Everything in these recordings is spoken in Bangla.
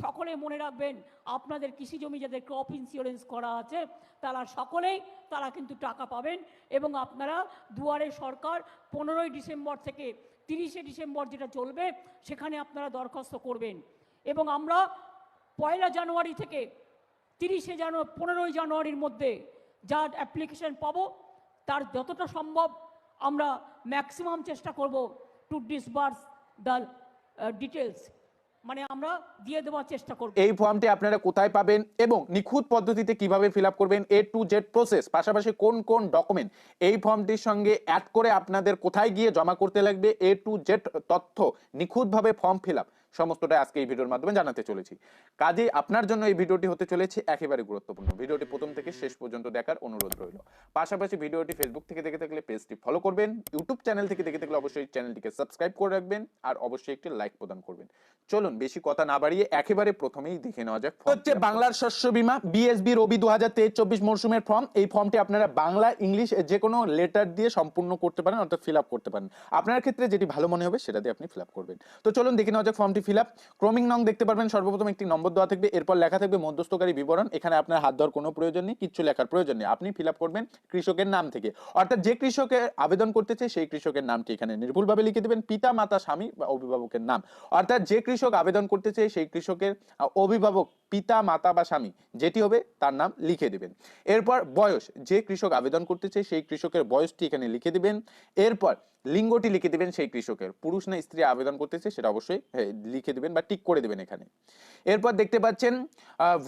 সকলে মনে রাখবেন, আপনাদের কৃষি জমি যাদের ক্রপ ইন্স্যুরেন্স করা আছে, তারা সকলেই, তারা কিন্তু টাকা পাবেন এবং আপনারা দুয়ারে সরকার পনেরোই ডিসেম্বর থেকে তিরিশে ডিসেম্বর যেটা চলবে, সেখানে আপনারা দরখাস্ত করবেন। এবং আমরা পয়লা জানুয়ারি থেকে তিরিশে জানুয়ারি পনেরোই জানুয়ারির মধ্যে যা অ্যাপ্লিকেশন পাব, তার যতটা সম্ভব আমরা ম্যাক্সিমাম চেষ্টা করব টু ডিসবার্স দ্য ডিটেলস মানে আমরা দিয়ে দেওয়ার চেষ্টা করব। এই ফর্মটি আপনারা কোথায় পাবেন এবং নিখুঁত পদ্ধতিতে কীভাবে ফিল আপ করবেন এ টু জেড প্রসেস পাশাপাশি কোন কোন ডকুমেন্ট এই ফর্মটির সঙ্গে অ্যাড করে আপনাদের কোথায় গিয়ে জমা করতে লাগবে এ টু জেড তথ্য নিখুঁতভাবে ফর্ম ফিল আপ সমস্তটা আজকে এই ভিডিওর মাধ্যমে জানাতে চলেছি। কাজে আপনার জন্য এই ভিডিওটি হতে চলেছে একেবারে গুরুত্বপূর্ণ। ভিডিওটি প্রথম থেকে শেষ পর্যন্ত দেখার অনুরোধ রইল। পাশাপাশি ভিডিওটি ফেসবুক থেকে দেখে থাকলে পেজটি ফলো করবেন ইউটিউব চ্যানেল থেকে দেখে থাকলে অবশ্যই চ্যানেলটিকে সাবস্ক্রাইব করে রাখবেন আর অবশ্যই একটি লাইক প্রদান করবেন। চলুন বেশি কথা না বাড়িয়ে একেবারে প্রথমেই দেখে নেওয়া যাক হচ্ছে বাংলার শস্য বীমা বিএসবি রবি দু হাজার তেইশ চব্বিশ মরশুমের ফর্ম এই ফর্মটি আপনারা বাংলা ইংলিশ যে কোনো লেটার দিয়ে সম্পূর্ণ করতে পারেন অর্থাৎ ফিল আপ করতে পারেন। আপনার ক্ষেত্রে যেটি ভালো মনে হবে সেটা দিয়ে আপনি ফিল আপ করবেন। তো চলুন দেখে নেওয়া যাক ফর্মটি ফিল আপ ক্রমিং নং দেখতে পারবেন, সর্বপ্রথম একটি নম্বর দেওয়া থাকবে, এরপর লেখা থাকবে মধ্যস্থকারী বিবরণ, এখানে আপনার হাত দেওয়ার কোনো প্রয়োজন নেই, কিচ্ছু লেখার প্রয়োজন নেই, আপনি ফিল আপ করবেন কৃষকের নাম থেকে। অর্থাৎ যে কৃষকের আবেদন করতেছে সেই কৃষকের নামটি এখানে নির্ভুলভাবে লিখে দেবেন, পিতা, মাতা, স্বামী বা অভিভাবকের নাম। অর্থাৎ যে কৃষক আবেদন করতেছে সেই কৃষকের অভিভাবক, পিতা, মাতা বা স্বামী, যেটি হবে তার নাম লিখে দেবেন। এরপর বয়স, যে কৃষক আবেদন করতেছে সেই কৃষকের বয়সটি এখানে লিখে দেবেন। এরপর লিঙ্গটি লিখে দিবেন সেই কৃষকের। পুরুষ না স্ত্রী আবেদন করতেছে সেটা অবশ্যই হ্যাঁ, লিখে দিবেন বা টিক করে দেবেন এখানে। এরপর দেখতে পাচ্ছেন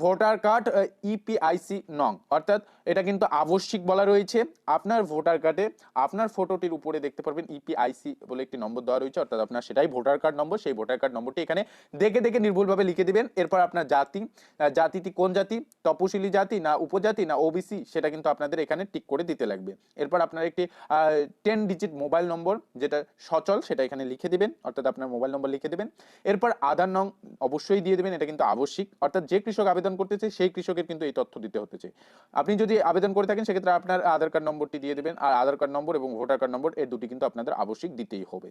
ভোটার কার্ড ইপিআইসি নং। অর্থাৎ এটা কিন্তু আবশ্যিক বলা রয়েছে। আপনার ভোটার কার্ডে আপনার ফটোটির উপরে দেখতে পারবেন ইপিআইসি বলে একটি নম্বর দেওয়া রয়েছে। অর্থাৎ আপনার সেটাই ভোটার কার্ড নম্বর সেই ভোটার কার্ড নম্বরটি এখানে দেখে দেখে নির্ভুলভাবে লিখে দিবেন। এরপর আপনার জাতি জাতিটি কোন জাতি তপশিলি জাতি না উপজাতি না ওবিসি সেটা কিন্তু আপনাদের এখানে টিক করে দিতে লাগবে। এরপর আপনার একটি টেন ডিজিট মোবাইল নম্বর যেটা সচল, সেটা এখানে লিখে দিবেন, অর্থাৎ আপনার মোবাইল নম্বর লিখে দিবেন। এরপর আধার নং অবশ্যই দিয়ে দেবেন, এটা কিন্তু আবশ্যিক। অর্থাৎ যে কৃষক আবেদন করতেছে সেই কৃষকের কিন্তু এই তথ্য দিতে হতেছে আপনি যদি আবেদন করে থাকেন, সেক্ষেত্রে আপনার আধার কার্ড নম্বরটি দিয়ে দেবেন, আর আধার কার্ড নম্বর এবং ভোটার কার্ড নম্বর, এই দুটি কিন্তু আপনাদের আবশ্যিক দিতেই হবে।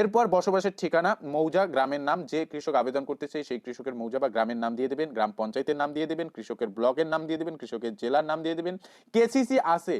এরপর বসবাসের ঠিকানা, মৌজা, গ্রামের নাম, যে কৃষক আবেদন করতেছে সেই কৃষকের মৌজা বা গ্রামের নাম দিয়ে দেবেন, গ্রাম পঞ্চায়েতের নাম দিয়ে দেবেন, কৃষকের ব্লকের নাম দিয়ে দেবেন, কৃষকের জেলার নাম দিয়ে দেবেন। কেসিসি আছে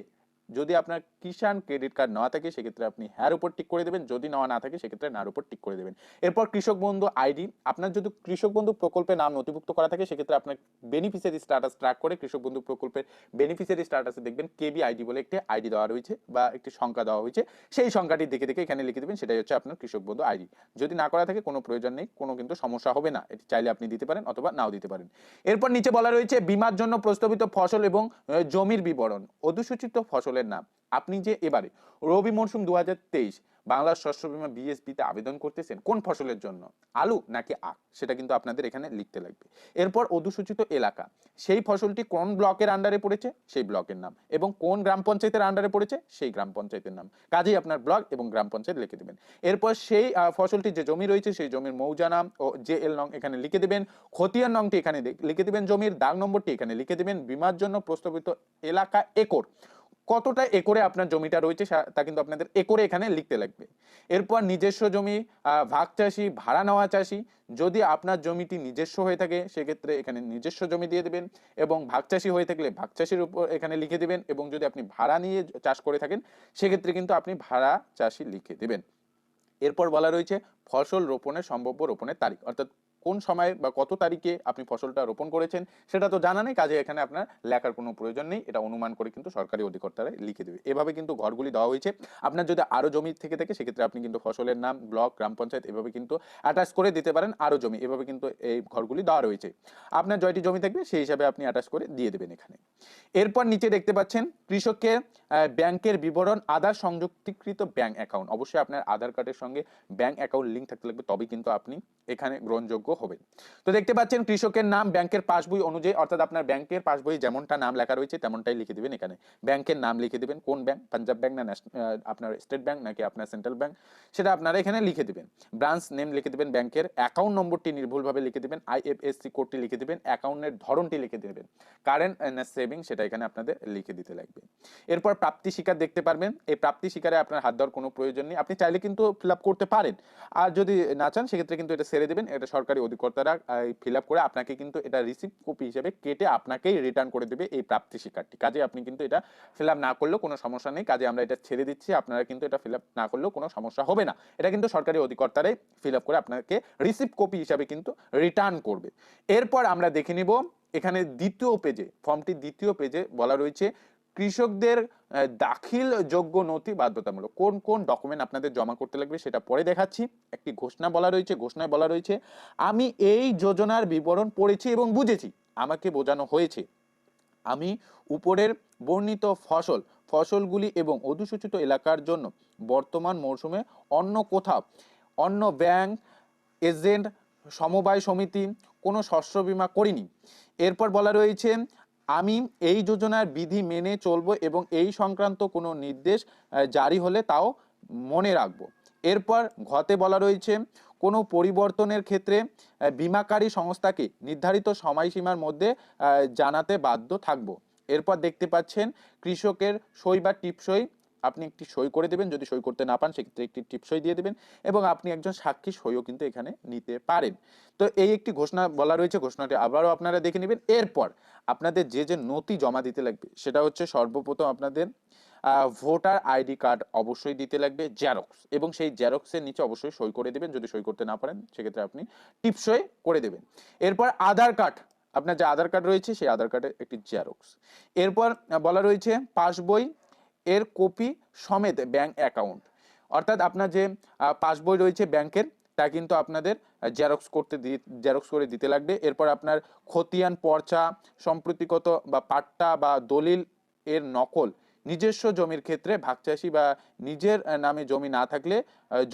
যদি আপনার কিষাণ ক্রেডিট কার্ড নেওয়া থাকে, সেক্ষেত্রে আপনি হ্যার উপর টিক করে দেবেন। যদি নেওয়া না থাকে, সেক্ষেত্রে নার উপর টিক করে দেবেন। এরপর কৃষক বন্ধু আইডি, আপনার যদি কৃষক বন্ধু প্রকল্পে নাম নথিভুক্ত করা থাকে, সেক্ষেত্রে আপনার বেনিফিসিয়ারি স্ট্যাটাস ট্র্যাক করে কৃষক বন্ধু প্রকল্পের বেনিফিসিয়ারি স্ট্যাটাসে দেখবেন কেবি আইডি বলে একটি আইডি দেওয়া রয়েছে বা একটি সংখ্যা দেওয়া হয়েছে। সেই সংখ্যাটি দেখে দেখে এখানে লিখে দেবেন, সেটাই হচ্ছে আপনার কৃষক বন্ধু আইডি। যদি না করা থাকে, কোনো প্রয়োজন নেই, কোনো কিন্তু সমস্যা হবে না। এটি চাইলে আপনি দিতে পারেন অথবা নাও দিতে পারেন। এরপর নিচে বলা রয়েছে, বিমার জন্য প্রস্তাবিত ফসল এবং জমির বিবরণ। অধুসূচিত ফসলের নাম আপনি যে এবারে রবি মরশুম দু বাংলার শস্য বীমা বিএসপিতে আবেদন করতেছেন, কোন ফসলের জন্য? আলু নাকি আখ? সেটা কিন্তু আপনাদের এখানে লিখতে লাগবে। এরপর অধুসূচিত এলাকা, সেই ফসলটি কোন ব্লকের আন্ডারে পড়েছে? সেই ব্লকের নাম। এবং কোন গ্রাম পঞ্চায়েতের আন্ডারে পড়েছে? সেই গ্রাম পঞ্চায়েতের নাম। কাজেই আপনার ব্লক এবং গ্রাম পঞ্চায়েত লিখে দেবেন। এরপর সেই ফসলটি যে জমি রয়েছে, সেই জমির মৌজা নাম ও যে এল নং এখানে লিখে দেবেন। খতিয়ান নংটি এখানে লিখে দেবেন জমির, দাগ নম্বরটি এখানে লিখে দেবেন। বীমার জন্য প্রস্তাবিত এলাকা একর। কতটা একরে আপনার জমিটা রয়েছে তা কিন্তু আপনাদের একরে এখানে লিখতে লাগবে। এরপর নিজস্ব জমি ভাগ চাষি, ভাড়া নেওয়া চাষি, যদি আপনার জমিটি নিজস্ব হয়ে থাকে, সেক্ষেত্রে এখানে নিজস্ব জমি দিয়ে দেবেন এবং ভাগ চাষি হয়ে থাকলে ভাগ চাষির উপর এখানে লিখে দেবেন এবং যদি আপনি ভাড়া নিয়ে চাষ করে থাকেন, সেক্ষেত্রে কিন্তু আপনি ভাড়া চাষি লিখে দেবেন। এরপর বলা রয়েছে ফসল রোপণের সম্ভাব্য রোপণের তারিখ। অর্থাৎ কোন সময় বা কত তারিখে আপনি ফসলটা রোপণ করেছেন সেটা তো জানা নেই, কাজে এখানে আপনার লেখার কোনো প্রয়োজন নেই, এটা অনুমান করে কিন্তু সরকারি অধিকর্তারা লিখে দেবে। এভাবে কিন্তু ঘরগুলি দেওয়া হয়েছে। আপনার যদি আরও জমি থেকে থাকে, সেক্ষেত্রে আপনি কিন্তু ফসলের নাম, ব্লক, গ্রাম পঞ্চায়েত এভাবে কিন্তু অ্যাটাচ করে দিতে পারেন আরও জমি এভাবে কিন্তু এই ঘরগুলি দেওয়া রয়েছে। আপনার জয়টি জমি থাকবে, সেই হিসাবে আপনি অ্যাটাচ করে দিয়ে দেবেন এখানে। এরপর নিচে দেখতে পাচ্ছেন কৃষককে ব্যাংকের বিবরণ, আধার সংযুক্তিকৃত ব্যাংক অ্যাকাউন্ট। অবশ্যই আপনার আধার কার্ডের সঙ্গে ব্যাংক অ্যাকাউন্ট লিঙ্ক থাকতে লাগবে, তবেই কিন্তু আপনি এখানে গ্রহণযোগ্য হবেন তো দেখতে পাচ্ছেন কৃষকের নাম ব্যাংকের পাসবই অনুযায়ী, অর্থাৎ আপনার ব্যাংকের পাসবই যেমনটা নাম লেখা রয়েছে, তেমনটাই লিখে দিবেন এখানে। ব্যাংকের নাম লিখে দিবেন, কোন ব্যাংক? পাঞ্জাব ব্যাংক না আপনার স্টেট ব্যাংক নাকি আপনার সেন্ট্রাল ব্যাংক? সেটা আপনারা এখানে লিখে দিবেন। ব্রাঞ্চ নেম লিখে দিবেন ব্যাংকের, অ্যাকাউন্ট নম্বরটি নির্ভুলভাবে লিখে দিবেন আইএফএসসি কোডটি লিখে দিবেন, অ্যাকাউন্টের ধরনটি লিখে দেবেন। কারেন্ট সেভিং সেটা এখানে আপনাদের লিখে দিতে লাগবে। এরপর প্রাপ্তি শিকার দেখতে পারবেন। এই প্রাপ্তি শিকারে আপনার হাত দেওয়ার কোনো প্রয়োজন নেই। আপনি চাইলে কিন্তু ফিল করতে পারেন। আর যদি না চান, সেক্ষেত্রে কিন্তু এটা সেরে দেবেন। এটা সরকারি অধিকর্তারা ফিল আপ করে আপনাকে কিন্তু এটা রিসিভ কপি হিসেবে কেটে আপনাকেই রিটার্ন করে দেবে এই প্রাপ্তি শিকারটি কাজে আপনি কিন্তু এটা ফিল আপ না করলেও কোনো সমস্যা নেই। কাজে আমরা এটা ছেড়ে দিচ্ছি, আপনারা কিন্তু এটা ফিল আপ না করলেও কোনো সমস্যা হবে না। এটা কিন্তু সরকারি অধিকর্তারাই ফিল আপ করে আপনাকে রিসিভ কপি হিসাবে কিন্তু রিটার্ন করবে। এরপর আমরা দেখে নিব, এখানে দ্বিতীয় পেজে ফর্মটি দ্বিতীয় পেজে বলা রয়েছে কৃষকদের দাখিল যোগ্য নথি বাধ্যতামূলক। কোন কোন ডকুমেন্ট আপনাদের জমা করতে লাগবে সেটা পরে দেখাচ্ছি। একটি ঘোষণা বলা রয়েছে, ঘোষণায় বলা রয়েছে, আমি এই যোজনার বিবরণ পড়েছি এবং বুঝেছি, আমাকে বোঝানো হয়েছে। আমি উপরের বর্ণিত ফসল, ফসলগুলি এবং অধিসূচিত এলাকার জন্য বর্তমান মৌসুমে অন্য কোথাও, অন্য ব্যাংক, এজেন্ট, সমবায় সমিতি কোনো শস্য বীমা করিনি। এরপর বলা রয়েছে আমি এই যোজনার বিধি মেনে চলবো এবং এই সংক্রান্ত কোনো নির্দেশ জারি হলে তাও মনে রাখব। এরপর ঘতে বলা রয়েছে, কোনো পরিবর্তনের ক্ষেত্রে বিমাকারী সংস্থাকে নির্ধারিত সময়সীমার মধ্যে জানাতে বাধ্য থাকব। এরপর দেখতে পাচ্ছেন, কৃষকের সই বা টিপসই আপনি একটি সই করে দেবেন। যদি সই করতে না পান, সেক্ষেত্রে একটি টিপসই দিয়ে দেবেন এবং আপনি একজন সাক্ষী সইও কিন্তু এখানে নিতে পারেন। তো এই একটি ঘোষণা বলা রয়েছে, ঘোষণাটি আবারও আপনারা দেখে নেবেন। এরপর আপনাদের যে যে নথি জমা দিতে লাগবে, সেটা হচ্ছে সর্বপ্রথম আপনাদের ভোটার আইডি কার্ড অবশ্যই দিতে লাগবে, জেরক্স এবং সেই জেরক্সের নিচে অবশ্যই সই করে দেবেন। যদি সই করতে না পারেন, সেক্ষেত্রে আপনি টিপসই করে দেবেন। এরপর আধার কার্ড, আপনার যে আধার কার্ড রয়েছে, সেই আধার কার্ডের একটি জেরক্স। এরপর বলা রয়েছে পাসবই এর কপি সমেত ব্যাংক অ্যাকাউন্ট অর্থাৎ আপনার যে পাসবই রয়েছে ব্যাংকের, তা কিন্তু আপনাদের জেরক্স করতে জেরক্স করে দিতে লাগবে। এরপর আপনার খতিয়ান, পর্চা, সম্প্রতিগত বা পাট্টা বা দলিল এর নকল নিজস্ব জমির ক্ষেত্রে ভাগচাষি বা নিজের নামে জমি না থাকলে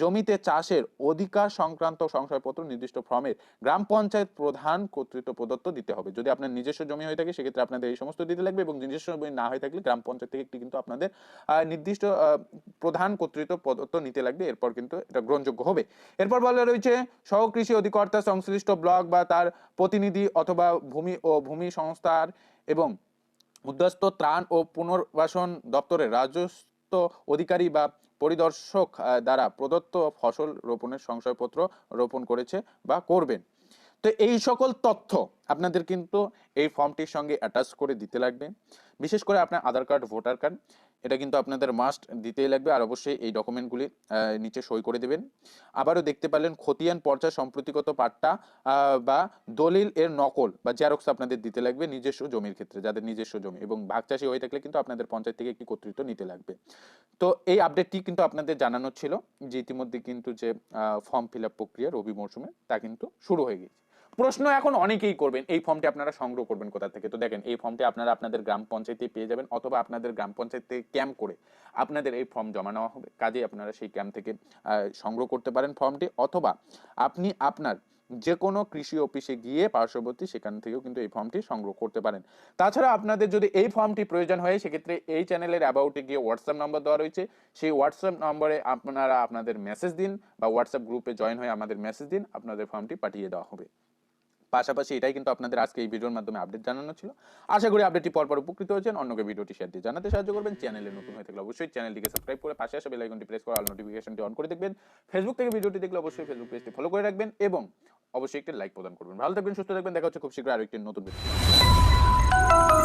জমিতে চাষের অধিকার সংক্রান্ত সংশয়পত্র, নির্দিষ্ট ফর্মের গ্রাম পঞ্চায়েত প্রধান কর্তৃত্ব প্রদত্ত দিতে হবে। যদি আপনার নিজস্ব জমি হয়ে থাকে, সেক্ষেত্রে আপনাদের এই সমস্ত দিতে লাগবে এবং নিজস্ব জমি না হয়ে থাকলে গ্রাম পঞ্চায়েত থেকে একটি কিন্তু আপনাদের নির্দিষ্ট প্রধান কর্তৃত্ব প্রদত্ত নিতে লাগবে। এরপর কিন্তু এটা গ্রহণযোগ্য হবে। এরপর বলা রয়েছে সহকৃষি অধিকর্তা সংশ্লিষ্ট ব্লক বা তার প্রতিনিধি অথবা ভূমি ও ভূমি সংস্থার এবং উদ্বাস্ত ত্রাণ ও পুনর্বাসন দপ্তরের রাজস্ব অধিকারী বা পরিদর্শক দ্বারা প্রদত্ত ফসল রোপণের সংশয়পত্র রোপণ করেছে বা করবেন। তো এই সকল তথ্য আপনাদের কিন্তু এই ফর্মটির সঙ্গে অ্যাটাচ করে দিতে লাগবে। বিশেষ করে আপনার আধার কার্ড, ভোটার কার্ড এটা কিন্তু আপনাদের মাস্ট দিতেই লাগবে। আর অবশ্যই এই ডকুমেন্টগুলি নিচে সই করে দেবেন। আবারও দেখতে পারলেন খতিয়ান পর্চা সম্প্রতিগত পাট্টা বা দলিল এর নকল, বা জেরক্স আপনাদের দিতে লাগবে নিজস্ব জমির ক্ষেত্রে, যাদের নিজস্ব জমি। এবং ভাগ চাষি হয়ে থাকলে কিন্তু আপনাদের পঞ্চায়েত থেকে একটি কর্তৃত্ব নিতে লাগবে। তো এই আপডেটটি কিন্তু আপনাদের জানানো ছিল, যে ইতিমধ্যে কিন্তু যে ফর্ম ফিল আপ প্রক্রিয়া রবি মরশুমে, তা কিন্তু শুরু হয়ে গেছে প্রশ্ন এখন অনেকেই করবেন, এই ফর্মটি আপনারা সংগ্রহ করবেন কোথা থেকে? তো দেখেন, এই ফর্মটি আপনারা আপনাদের গ্রাম পঞ্চায়েতে পেয়ে যাবেন অথবা আপনাদের গ্রাম পঞ্চায়েত ক্যাম্প করে আপনাদের এই ফর্ম জমা নেওয়া হবে। কাজেই আপনারা সেই ক্যাম্প থেকে সংগ্রহ করতে পারেন ফর্মটি অথবা আপনি আপনার যে কোনো কৃষি অফিসে গিয়ে পার্শ্ববর্তী সেখান থেকেও কিন্তু এই ফর্মটি সংগ্রহ করতে পারেন। তাছাড়া আপনাদের যদি এই ফর্মটি প্রয়োজন হয়, সেক্ষেত্রে এই চ্যানেলের অ্যাবাউটে গিয়ে হোয়াটসঅ্যাপ নম্বর দেওয়া রয়েছে। সেই হোয়াটসঅ্যাপ নম্বরে আপনারা আপনাদের মেসেজ দিন বা হোয়াটসঅ্যাপ গ্রুপে জয়েন হয়ে আমাদের মেসেজ দিন, আপনাদের ফর্মটি পাঠিয়ে দেওয়া হবে। পাশাপাশি এটাই কিন্তু আপনাদের আজকে এই ভিডিওর মাধ্যমে আপডেট জানানো ছিল। আশা করি আপডেটটি পরপর উপকৃত হয়েছেন। অন্যকে ভিডিওটি শেয়ার দিয়ে জানাতে সাহায্য করবেন। চ্যানেলে নতুন হয়ে থাকলে অবশ্যই চ্যানেলটিকে সাবস্ক্রাইব করে পাশে আসা বেলাইকনটি প্রেস করে অল নোটিফিকেশনটি অন করে দেখবেন। ফেসবুক থেকে ভিডিওটি দেখলে অবশ্যই ফেসবুক পেজটি ফলো করে রাখবেন এবং অবশ্যই একটি লাইক প্রদান করবেন। ভালো থাকবেন, সুস্থ থাকবেন। দেখা হচ্ছে খুব শীঘ্রই আরেকটি একটি নতুন ভিডিও